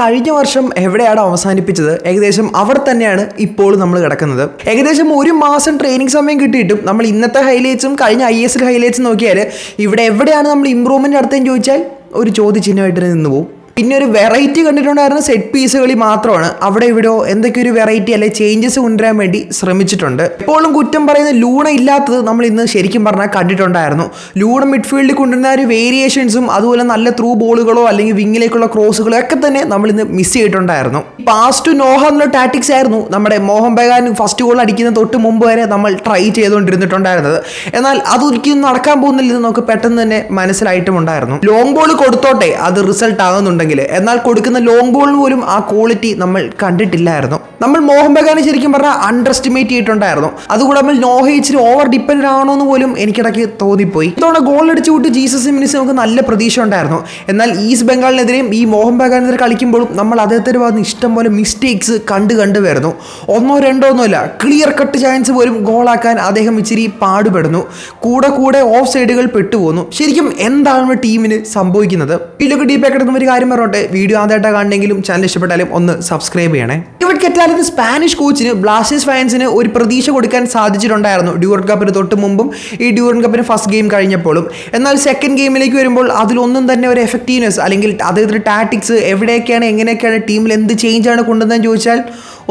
കഴിഞ്ഞ വർഷം എവിടെയാണ് അവസാനിപ്പിച്ചത്? ഏകദേശം അവിടെ തന്നെയാണ് ഇപ്പോൾ നമ്മൾ കിടക്കുന്നത്. ഏകദേശം ഒരു മാസം ട്രെയിനിങ് സമയം കിട്ടിയിട്ടും നമ്മൾ ഇന്നത്തെ ഹൈലൈറ്റ്സും കഴിഞ്ഞ ഐ എസ് എൽ ഹൈലൈറ്റ്സും നോക്കിയാൽ ഇവിടെ എവിടെയാണ് നമ്മൾ ഇമ്പ്രൂവ്മെന്റ് നടത്തുകയെന്ന് ചോദിച്ചാൽ ഒരു ചോദ്യചിഹ്നമായിട്ട് തന്നെ നിന്ന് പോകും പിന്നെ ഒരു വെറൈറ്റി കണ്ടിട്ടുണ്ടായിരുന്ന സെറ്റ് പീസുകളിൽ മാത്രമാണ്. അവിടെ ഇവിടെയോ എന്തൊക്കെ ഒരു വെറൈറ്റി അല്ലെ ചേഞ്ചസ് കൊണ്ടുവരാൻ വേണ്ടി ശ്രമിച്ചിട്ടുണ്ട്. എപ്പോഴും കുറ്റം പറയുന്ന ലൂണ ഇല്ലാത്തത് നമ്മൾ ഇന്ന് ശരിക്കും പറഞ്ഞാൽ കണ്ടിട്ടുണ്ടായിരുന്നു. ലൂണ മിഡ്ഫീൽഡിൽ കൊണ്ടുവരുന്ന ഒരു വേരിയേഷൻസും അതുപോലെ നല്ല ത്രൂ ബോളുകളോ അല്ലെങ്കിൽ വിങ്ങിലേക്കുള്ള ക്രോസുകളോ ഒക്കെ തന്നെ നമ്മൾ ഇന്ന് മിസ് ചെയ്തിട്ടുണ്ടായിരുന്നു. പാസ് ടു നോഹ എന്നുള്ള ടാറ്റിക്സ് ആയിരുന്നു നമ്മുടെ മോഹൻ ബഗാൻ ഫസ്റ്റ് ഗോൾ അടിക്കുന്ന തൊട്ട് മുമ്പ് വരെ നമ്മൾ ട്രൈ ചെയ്തുകൊണ്ടിരുന്നിട്ടുണ്ടായിരുന്നത്. എന്നാൽ അതൊരിക്കലും നടക്കാൻ പോകുന്നില്ലെന്ന് നമുക്ക് പെട്ടെന്ന് തന്നെ മനസ്സിലായിട്ടുമുണ്ടായിരുന്നു. ലോങ് ബോൾ കൊടുത്തോട്ടെ അത് റിസൾട്ട് ആകുന്നുണ്ടെങ്കിൽ. എന്നാൽ കൊടുക്കുന്ന ലോങ് ബോളിന് പോലും ആ ക്വാളിറ്റി നമ്മൾ കണ്ടിട്ടില്ലായിരുന്നു. നമ്മൾ മോഹൻ ബഗാനെ ശരിക്കും പറഞ്ഞാൽ അണ്ടർ എസ്റ്റിമേറ്റ് ചെയ്തിട്ടുണ്ടായിരുന്നു. അതുകൂടെ നമ്മൾ നോഹ ഓവർ ഡിപ്പെൻഡ് ആണോ എന്ന് പോലും എനിക്കിടയ്ക്ക് തോന്നിപ്പോയി. ഇത്തവണ ഗോൾ അടിച്ചു വിട്ട് ജീസസ് മിനിസ് നമുക്ക് നല്ല പ്രതീക്ഷ ഉണ്ടായിരുന്നു. എന്നാൽ ഈസ്റ്റ് ബംഗാളിനെതിരെയും ഈ മോഹൻ ബഗാനെതിരെ കളിക്കുമ്പോഴും നമ്മൾ അദ്ദേഹത്തിന്റെ ഭാഗത്ത് ഇഷ്ടം പോലെ മിസ്റ്റേക്സ് കണ്ട് കണ്ടു വരുന്നു. ഒന്നോ രണ്ടോ ഒന്നുമില്ല ക്ലിയർ കട്ട് ചാൻസ് പോലും ഗോളാക്കാൻ അദ്ദേഹം ഇച്ചിരി പാടുപെടുന്നു. കൂടെ കൂടെ ഓഫ് സൈഡുകൾ പെട്ടുപോകുന്നു ശരിക്കും എന്താണ് ടീമിന് സംഭവിക്കുന്നത്? ഇതിലൊക്കെ ഡീപ്പ് കിടന്ന ഒരു കാര്യം പറഞ്ഞോട്ടെ വീഡിയോ ആദ്യമായിട്ട് കാണണമെങ്കിലും ചാനൽ ഇഷ്ടപ്പെട്ടാലും ഒന്ന് സബ്സ്ക്രൈബ് ചെയ്യണേ. ഇവിടെ കെറ്റാലിന് സ്പാനിഷ് കോച്ചിന് ബ്ലാസ്റ്റേഴ്സ് ഫാൻസിന് ഒരു പ്രതീക്ഷ കൊടുക്കാൻ സാധിച്ചിട്ടുണ്ടായിരുന്നു. ഡ്യൂറൻ കപ്പിന് തൊട്ട് മുമ്പും ഈ ഡ്യൂറൻ കപ്പിന് ഫസ്റ്റ് ഗെയിം കഴിഞ്ഞപ്പോഴും. എന്നാൽ സെക്കൻഡ് ഗെയിമിലേക്ക് വരുമ്പോൾ അതിലൊന്നും തന്നെ ഒരു എഫക്റ്റീവ്നെസ് അല്ലെങ്കിൽ അദ്ദേഹത്തിന്റെ ടാറ്റിക്സ് എവിടെയൊക്കെയാണ് എങ്ങനെയൊക്കെയാണ് ടീമിൽ എന്ത് ചേഞ്ചാണ് കൊണ്ടുവന്നതെന്ന് ചോദിച്ചാൽ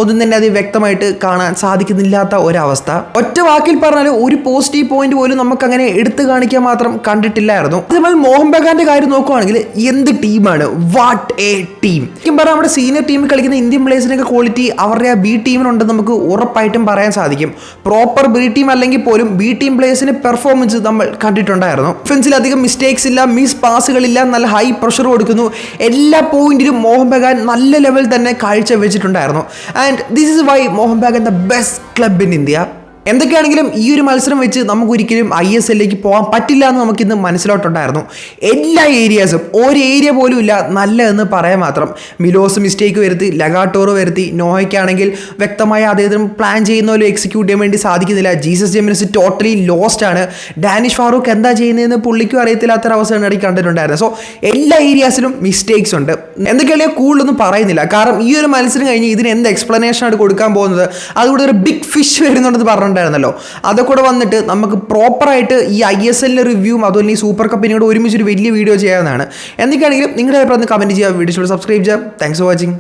ഒന്നും തന്നെ അത് വ്യക്തമായിട്ട് കാണാൻ സാധിക്കുന്നില്ലാത്ത ഒരവസ്ഥ. ഒറ്റ വാക്കിൽ പറഞ്ഞാൽ ഒരു പോസിറ്റീവ് പോയിന്റ് പോലും നമുക്ക് അങ്ങനെ എടുത്തു കാണിക്കാൻ മാത്രം കണ്ടിട്ടില്ലായിരുന്നു. നമ്മൾ മോഹൻ ബഗാന്റെ കാര്യം നോക്കുവാണെങ്കിൽ എന്ത് ടീമാണ് വാട്ട് എ ടീം ശരിക്കും പറഞ്ഞാൽ നമ്മുടെ സീനിയർ ടീമിൽ കളിക്കുന്ന ഇന്ത്യൻ പ്ലേയേഴ്സിനൊക്കെ ക്വാളിറ്റി അവരുടെ ആ ബി ടീമിനുണ്ടെന്ന് നമുക്ക് ഉറപ്പായിട്ടും പറയാൻ സാധിക്കും. പ്രോപ്പർ ബി ടീം അല്ലെങ്കിൽ പോലും ബി ടീം പ്ലേയേഴ്സിന് പെർഫോമൻസ് നമ്മൾ കണ്ടിട്ടുണ്ടായിരുന്നു. ഡിഫൻസിൽ അധികം മിസ്റ്റേക്സ് ഇല്ല മിസ് പാസുകളില്ല നല്ല ഹൈ പ്രഷർ കൊടുക്കുന്നു. എല്ലാ പോയിന്റിലും മോഹൻ ബഗാൻ നല്ല ലെവൽ തന്നെ കാഴ്ച വെച്ചിട്ടുണ്ടായിരുന്നു And this is why Mohan Bagan the best club in India എന്തൊക്കെയാണെങ്കിലും ഈ ഒരു മത്സരം വെച്ച് നമുക്ക് ഒരിക്കലും ഐ എസ് എല്ലിലേക്ക് പോകാൻ പറ്റില്ല എന്ന് നമുക്കിന്ന് മനസ്സിലോട്ടുണ്ടായിരുന്നു. എല്ലാ ഏരിയാസും ഒരു ഏരിയ പോലും ഇല്ല എന്ന് പറയാൻ മാത്രം. മിലോസ് മിസ്റ്റേക്ക് വരുത്തി ലഗാട്ടോറ് വരുത്തി നോഹയ്ക്കാണെങ്കിൽ വ്യക്തമായ അദ്ദേഹത്തിന് പ്ലാൻ ചെയ്യുന്ന പോലും എക്സിക്യൂട്ട് ചെയ്യാൻ വേണ്ടി സാധിക്കുന്നില്ല. ജീസസ് ജെമിനസ് ടോട്ടലി ലോസ്റ്റ് ആണ്. ഡാനിഷ് ഫാറൂഖ് എന്താ ചെയ്യുന്നതെന്ന് പുള്ളിക്കും അറിയത്തില്ലാത്തൊരവസ്ഥയാണ് ഇടയ്ക്ക് കണ്ടിട്ടുണ്ടായിരുന്നത്. സോ എല്ലാ ഏരിയാസിലും മിസ്റ്റേക്സ് ഉണ്ട്. എന്തൊക്കെയാണെങ്കിൽ കൂടുതലൊന്നും പറയുന്നില്ല. കാരണം ഈ ഒരു മത്സരം കഴിഞ്ഞ് ഇതിന് എന്ത് എക്സ്പ്ലനേഷൻ ആണ് കൊടുക്കാൻ പോകുന്നത്? അതുകൂടെ ഒരു ബിഗ് ഫിഷ് വരുന്നുണ്ടെന്ന് പറഞ്ഞിട്ടുണ്ടായിരുന്നല്ലോ അതൊക്കെ വന്നിട്ട് നമുക്ക് പ്രോപ്പറായിട്ട് ഈ ഐ എസ് എല്ലിന്റെ റിവ്യൂവും അതുപോലെ ഈ സൂപ്പർ കപ്പിനെ കൂടെ ഒരുമിച്ചൊരു വലിയ വീഡിയോ ചെയ്യാവുന്നതാണ്. എന്തൊക്കെയാണെങ്കിലും നിങ്ങളുടെ അഭിപ്രായം കമന്റ് ചെയ്യുക. വീഡിയോ സബ്സ്ക്രൈബ് ചെയ്യാം താങ്ക്സ് ഫോർ വാച്ചിങ്